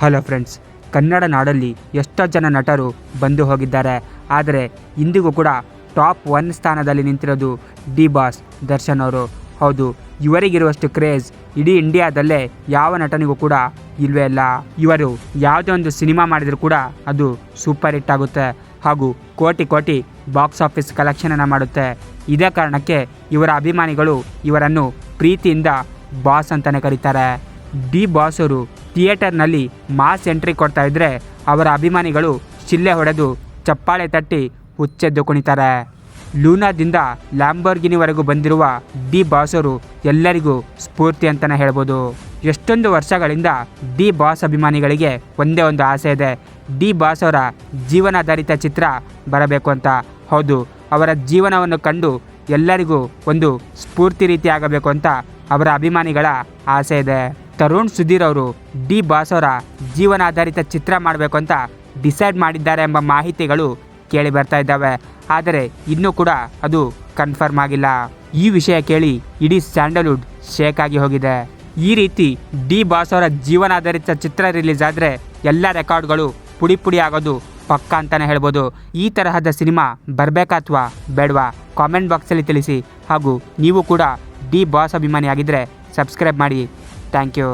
Hello friends, Kannada ನಾಡಲ್ಲಿ ಎಷ್ಟೋ ಜನ ನಟರು ಬಂದು ಹೋಗಿದ್ದಾರೆ. ಆದರೆ ಇಂದಿಗೂ ಕೂಡ ಟಾಪ್ ಒನ್ ಸ್ಥಾನದಲ್ಲಿ ನಿಂತಿರೋದು ಡಿ ಬಾಸ್, ದರ್ಶನ್ ಅವರು. ಹೌದು, ಇವರಿಗಿರುವಷ್ಟು ಕ್ರೇಜ್ ಇಡೀ ಇಂಡಿಯಾದಲ್ಲೇ ಯಾವ ನಟನಿಗೂ ಕೂಡ ಇಲ್ವೇ ಇಲ್ಲ ಇವರು ಯಾವುದೇ ಒಂದು ಸಿನಿಮಾ ಮಾಡಿದರೂ ಕೂಡ ಅದು ಸೂಪರ್ ಹಿಟ್ ಆಗುತ್ತೆ. ಹಾಗೂ ಕೋಟಿ ಕೋಟಿ ಬಾಕ್ಸ್ ಆಫೀಸ್ ಕಲೆಕ್ಷನನ್ನು ಮಾಡುತ್ತೆ. ಇದೇ ಕಾರಣಕ್ಕೆ ಇವರ ಅಭಿಮಾನಿಗಳು ಇವರನ್ನು ಪ್ರೀತಿಯಿಂದ ಬಾಸ್ ಅಂತಲೇ ಕರೀತಾರೆ. ಡಿ ಬಾಸ್ ಅವರು ಥಿಯೇಟರ್ನಲ್ಲಿ ಮಾಸ್ ಎಂಟ್ರಿ ಕೊಡ್ತಾ ಇದ್ರೆ ಅವರ ಅಭಿಮಾನಿಗಳು ಶಿಲ್ಲೆ ಹೊಡೆದು ಚಪ್ಪಾಳೆ ತಟ್ಟಿ ಹುಚ್ಚೆದ್ದು ಕುಣಿತಾರೆ. ಲೂನಾದಿಂದ ಲ್ಯಾಂಬೋರ್ಗಿನಿವರೆಗೂ ಬಂದಿರುವ ಡಿ ಬಾಸರು ಎಲ್ಲರಿಗೂ ಸ್ಫೂರ್ತಿ ಅಂತಲೇ ಹೇಳ್ಬೋದು. ಎಷ್ಟೊಂದು ವರ್ಷಗಳಿಂದ ಡಿ ಬಾಸ್ ಅಭಿಮಾನಿಗಳಿಗೆ ಒಂದೇ ಒಂದು ಆಸೆ ಇದೆ. ಡಿ ಬಾಸ್ ಅವರ ಜೀವನಾಧಾರಿತ ಚಿತ್ರ ಬರಬೇಕು ಅಂತ. ಹೌದು, ಅವರ ಜೀವನವನ್ನು ಕಂಡು ಎಲ್ಲರಿಗೂ ಒಂದು ಸ್ಫೂರ್ತಿ ರೀತಿ ಆಗಬೇಕು ಅಂತ ಅವರ ಅಭಿಮಾನಿಗಳ ಆಸೆ ಇದೆ. ತರುಣ್ ಸುಧೀರ್ ಅವರು ಡಿ ಬಾಸ್ ಅವರ ಜೀವನಾಧಾರಿತ ಚಿತ್ರ ಮಾಡಬೇಕು ಅಂತ ಡಿಸೈಡ್ ಮಾಡಿದ್ದಾರೆ ಎಂಬ ಮಾಹಿತಿಗಳು ಕೇಳಿ ಬರ್ತಾ ಇದ್ದಾವೆ. ಆದರೆ ಇನ್ನೂ ಕೂಡ ಅದು ಕನ್ಫರ್ಮ್ ಆಗಿಲ್ಲ. ಈ ವಿಷಯ ಕೇಳಿ ಇಡೀ ಸ್ಯಾಂಡಲ್ವುಡ್ ಶೇಕ್ ಆಗಿ ಹೋಗಿದೆ. ಈ ರೀತಿ ಡಿ ಬಾಸ್ ಅವರ ಜೀವನಾಧಾರಿತ ಚಿತ್ರ ರಿಲೀಸ್ ಆದರೆ ಎಲ್ಲ ರೆಕಾರ್ಡ್ಗಳು ಪುಡಿ ಪುಡಿ ಆಗೋದು ಪಕ್ಕ ಅಂತಲೇ ಹೇಳ್ಬೋದು. ಈ ತರಹದ ಸಿನಿಮಾ ಬರಬೇಕಾ ಅಥವಾ ಬೇಡವಾ? ಕಾಮೆಂಟ್ ಬಾಕ್ಸಲ್ಲಿ ತಿಳಿಸಿ. ಹಾಗೂ ನೀವು ಕೂಡ ಡಿ ಬಾಸ್ ಅಭಿಮಾನಿ ಆಗಿದ್ದರೆ ಸಬ್ಸ್ಕ್ರೈಬ್ ಮಾಡಿ. Thank you